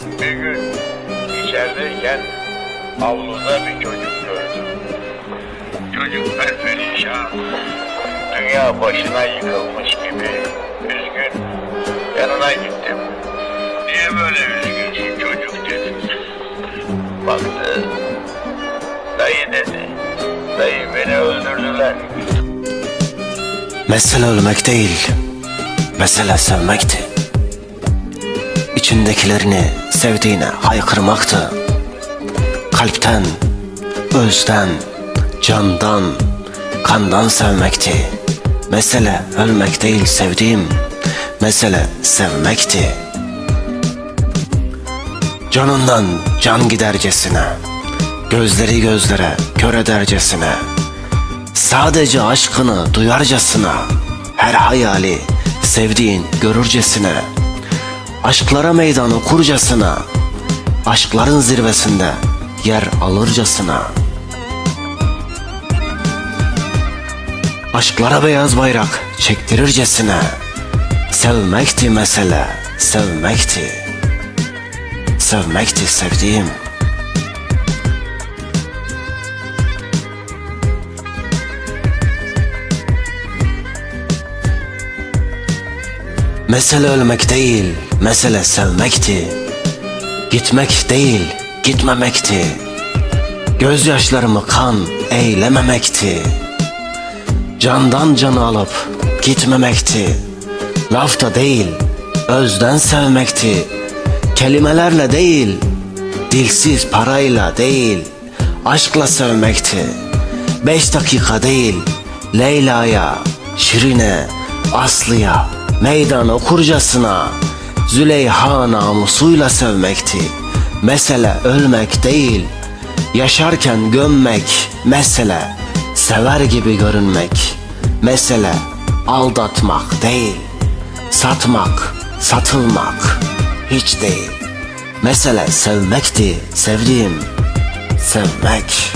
Bir gün içerideyken avluda bir çocuk gördüm. Çocuk perperişan. Dünya başına yıkılmış gibi üzgün. Yanına gittim. Niye böyle üzgünsün çocuk dedim. Baktı. Dayı dedi. Dayı beni öldürdüler. Mesele ölmek değil, mesele sevmekti. İçindekilerini sevdiğine haykırmaktı. Kalpten, özden, candan, kandan sevmekti. Mesele ölmek değil sevdiğim, mesele sevmekti. Canından can gidercesine, gözleri gözlere kör edercesine, Sadece aşkını duyarcasına, her hayali sevdiğin görürcesine, aşklara meydan okurcasına, aşkların zirvesinde yer alırcasına. Aşklara beyaz bayrak çektirircesine, sevmekti mesele, sevmekti. Sevmekti sevdiğim. Mesele ölmek değil, mesele sevmekti. Gitmek değil, gitmemekti. Gözyaşlarımı kan eylememekti. Candan canı alıp gitmemekti. Lafta değil, özden sevmekti. Kelimelerle değil, dilsiz parayla değil, aşkla sevmekti. Beş dakika değil, Leyla'ya, Şirin'e, Aslı'ya, meydan okurcasına, Züleyha namusuyla sevmekti. Mesele ölmek değil, yaşarken gömmek, mesele sever gibi görünmek, mesele aldatmak değil, satmak, satılmak hiç değil. Mesele sevmekti, sevdiğim, sevmek.